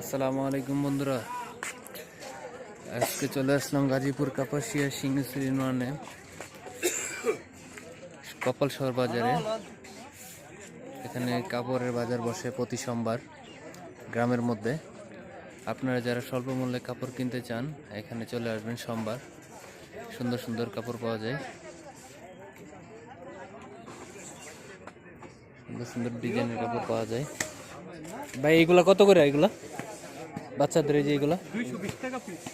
আসসালামু আলাইকুম বন্ধুরা। আজকে চলে আসলাম গাজীপুর কাপাসিয়া সিংহশ্রী ননে কপাল শহর বাজারে। এখানে কাপড়ের বাজার বসে প্রতি সোমবার গ্রামের মধ্যে। আপনারা যারা স্বল্প মূল্যে কাপড় কিনতে চান, এখানে চলে আসবেন সোমবার। সুন্দর সুন্দর কাপড় পাওয়া যায়। সুন্দর সুন্দর ডিজাইনের কাপড় পাওয়া যায়। ভাই এইগুলা কত করে এইগুলা বাচ্চাদের এই যে এইগুলা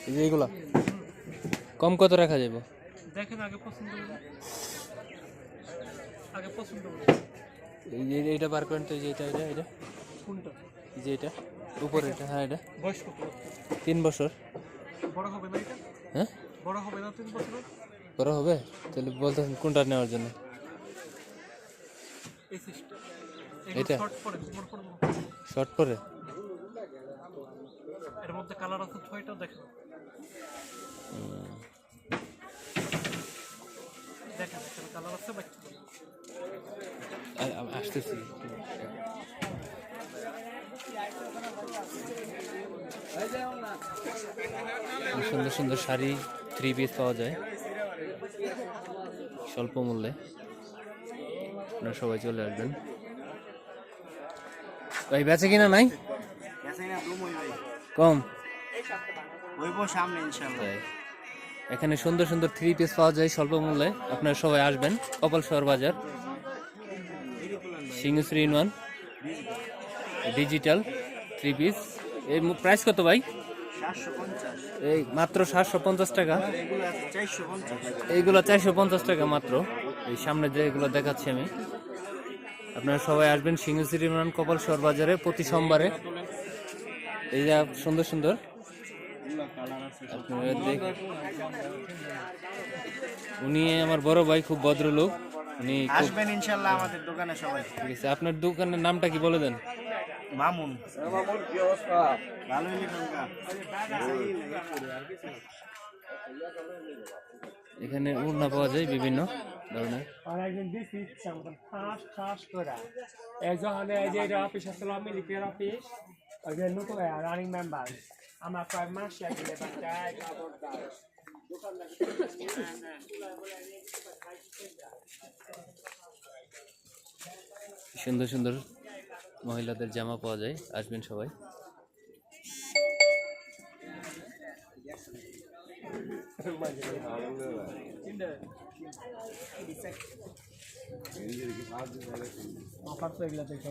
এই যে এইগুলা কম কত রাখা যাবে দেখেন আগে পছন্দ আগে পছন্দ এই যে এইটা বার করেন তো এই যে এটা এটা এটা। কোনটা? এই যে এটা উপরে এটা হ্যাঁ এটা। বয়স কত তিন বছর। বড় হবে না এটা? হ্যাঁ? বড় হবে না তিন বছরের বড় হবে? তাহলে বলতেছেন কোনটা নেওয়ার জন্য? এটা? শর্ট পরে শর্ট পরে? এর মধ্যে কালার আছে ছয়টা দেখেন দেখেন এখানে কালার আছে আসতেছি। সুন্দর সুন্দর শাড়ি থ্রি পিস পাওয়া যায়। স্বল্প মূল্যে। আপনারা সবাই চলে আসবেন। ভাই বেচে কিনা নাই? বেচা কিনা কম। সামনে ইনশাআল্লাহ। এখানে সুন্দর সুন্দর থ্রি পিস পাওয়া যায় স্বল্প মূল্যে আপনারা সবাই আসবেন কপাল শহর বাজার। Singhashri in one digital three piece এই প্রাইস কত ভাই? এই মাত্র সাতশো পঞ্চাশ টাকা। চারশো এইগুলো চারশো পঞ্চাশ টাকা মাত্র। এই সামনে যে এগুলো দেখাচ্ছি আমি। আপনারা সবাই আসবেন সিংহশ্রী ইমরান কপাল শহর বাজারে প্রতি সোমবারে। এই যা সুন্দর সুন্দর। আপনারা দেখ- উনি আমার বড় ভাই খুব ভদ্রলোক। উনি আসবেন ইনশাআল্লাহ আমাদের দোকানে সবাই। ঠিক আছে আপনার দোকানের নামটা কি বলে দেন? মামুন। মামুন কি অবস্থা ভালোই এখানে উড়না পাওয়া যায় বিভিন্ন ধরনের। আর একদিন দিছি ঠাস ঠাস করে এই যে অফিস আসলে মিলিকের অফিস যে নতুন রানিং মেম্বার আমার কয়েক মাস গেলে বাচ্চায় খবরদার সুন্দর সুন্দর মহিলাদের জামা পাওয়া যায়। আসবেন সবাই। অফার তো এগুলো দেখে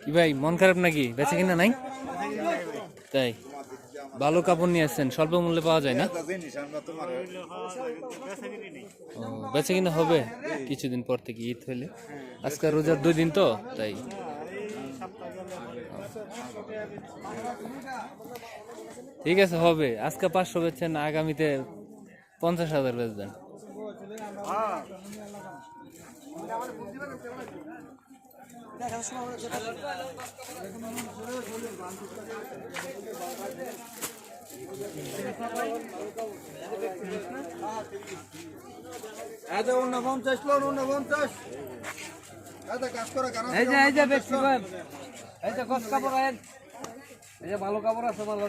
কি ভাই মন খারাপ নাকি? বেঁচে কিনা নাই? তাই। ভালো কাপড় নিয়ে আসছেন, স্বল্প মূল্যে পাওয়া যায় না? বেঁচে কিনা হবে কিছুদিন পর থেকে ঈদ হইলে। আজকাল রোজার দুই দিন তো, তাই। ঠিক আছে, হবে। আজকে পাঁচশো বেচছেন আগামীতে পঞ্চাশ হাজার বেচবেন। এই যে এই যে এই যে গছ কাপড় এই যে ভালো কাপড় আছে ভালো।